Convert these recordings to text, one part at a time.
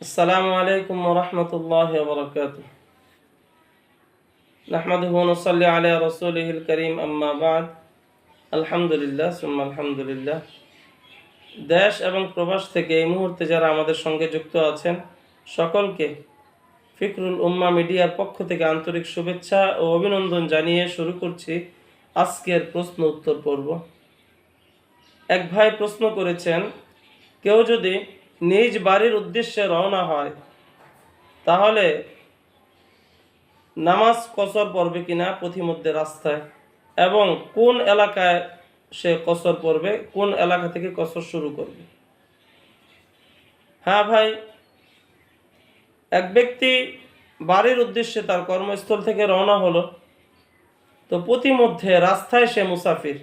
السلام عليكم ورحمة الله وبركاته نحمده ونصلي على رسوله الكريم أما بعد الحمد لله ثم الحمد لله দেশ এবং প্রবাস থেকে এই মুহূর্তে যারা আমাদের সঙ্গে যুক্ত আছেন সকলকে ফিকরুল উম্মা মিডিয়ার পক্ষ থেকে আন্তরিক শুভেচ্ছা ও অভিনন্দন জানিয়ে শুরু করছি আজকের প্রশ্ন উত্তর পর্ব এক ভাই প্রশ্ন করেছেন কেউ যদি নিজ বাড়ির উদ্দেশ্যে রওনা হয়, তাহলে নামাজ কসর পড়বে কিনা পথিমধ্যে রাস্তায়? এবং কোন এলাকায় সে কসর পড়বে? কোন এলাকা থেকে কসর শুরু করবে? হ্যাঁ ভাই, এক ব্যক্তি বাড়ির উদ্দেশ্যে তার কর্মস্থল থেকে রওনা হলো, তো প্রতিমধ্যে রাস্তায় সে মুসাফির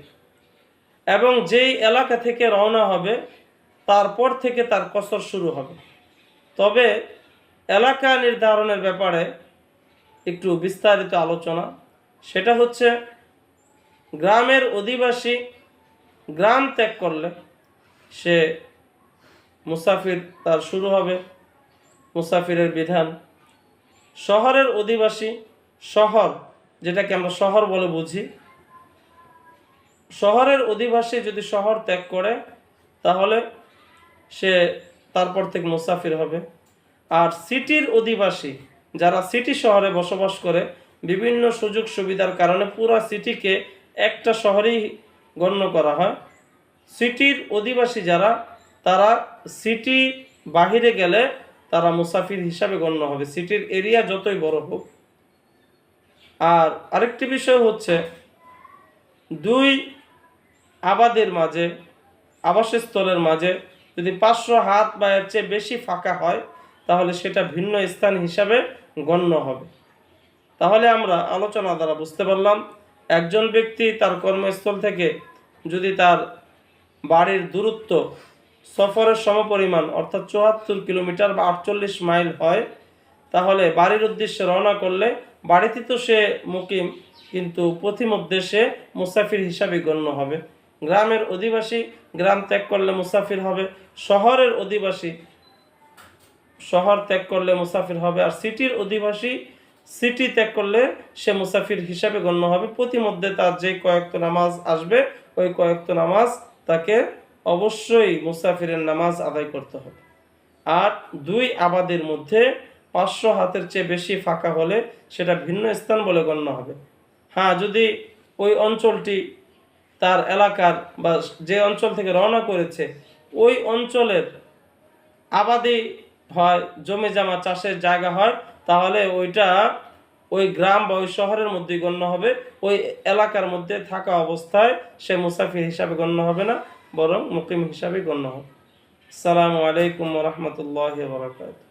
এবং যেই এলাকা থেকে রওনা হবে তারপর থেকে তার কসর শুরু হবে। তবে এলাকা নির্ধারণের ব্যাপারে একটু বিস্তারিত আলোচনা। সেটা হচ্ছে, গ্রামের অধিবাসী গ্রাম ত্যাগ করলে সে মুসাফির তার শুরু হবে, মুসাফিরের বিধান। শহরের অধিবাসী শহর, যেটাকে আমরা শহর বলে বুঝি, শহরের অধিবাসী যদি শহর ত্যাগ করে, তাহলে সে তারপর থেকে মুসাফির হবে। আর সিটির অধিবাসী যারা সিটি শহরে বসবাস করে, বিভিন্ন সুযোগ সুবিধার কারণে পুরা সিটিকে একটা শহরেই গণ্য করা হয়। সিটির অধিবাসী যারা, তারা সিটি বাহিরে গেলে তারা মুসাফির হিসাবে গণ্য হবে। সিটির এরিয়া যতই বড় হোক। আর আরেকটি বিষয় হচ্ছে, দুই আবাদের মাঝে, আবাসস্থলের মাঝে যদি পাঁচশো হাত বা এর চেয়ে বেশি ফাঁকা হয়, তাহলে সেটা ভিন্ন স্থান হিসাবে গণ্য হবে। তাহলে আমরা আলোচনা দ্বারা বুঝতে পারলাম, একজন ব্যক্তি তার কর্মস্থল থেকে যদি তার বাড়ির দূরত্ব সফরের সমপরিমাণ অর্থাৎ চুয়াত্তর কিলোমিটার বা আটচল্লিশ মাইল হয়, তাহলে বাড়ির উদ্দেশ্যে রওনা করলে বাড়িতে তো সে মুকিম, কিন্তু পথিমধ্যে সে মুসাফির হিসাবে গণ্য হবে। গ্রামের অধিবাসী গ্রাম ত্যাগ করলে মুসাফির হবে, শহরের অধিবাসী শহর ত্যাগ করলে মুসাফির হবে, আর সিটির অধিবাসী সিটি ত্যাগ করলে সে মুসাফির হিসাবে গণ্য হবে। প্রতিমধ্যে তার যে কয়েকত নামাজ আসবে, ওই কয়েকত নামাজ তাকে অবশ্যই মুসাফিরের নামাজ আদায় করতে হবে। আর দুই আবাদের মধ্যে পাঁচশো হাতের চেয়ে বেশি ফাঁকা হলে সেটা ভিন্ন স্থান বলে গণ্য হবে। হ্যাঁ যদি ওই অঞ্চলটি তার এলাকার বা যে অঞ্চল থেকে রওনা করেছে, ওই অঞ্চলের আবাদি হয়, জমি জামা চাষের জায়গা হয়, তাহলে ওইটা ওই গ্রাম বা ওই শহরের মধ্যে গণ্য হবে। ওই এলাকার মধ্যে থাকা অবস্থায় সে মুসাফির হিসাবে গণ্য হবে না, বরং মুকিম হিসাবে গণ্য হবে। আসসালামু আলাইকুম রহমতুল্লাহ বরকাত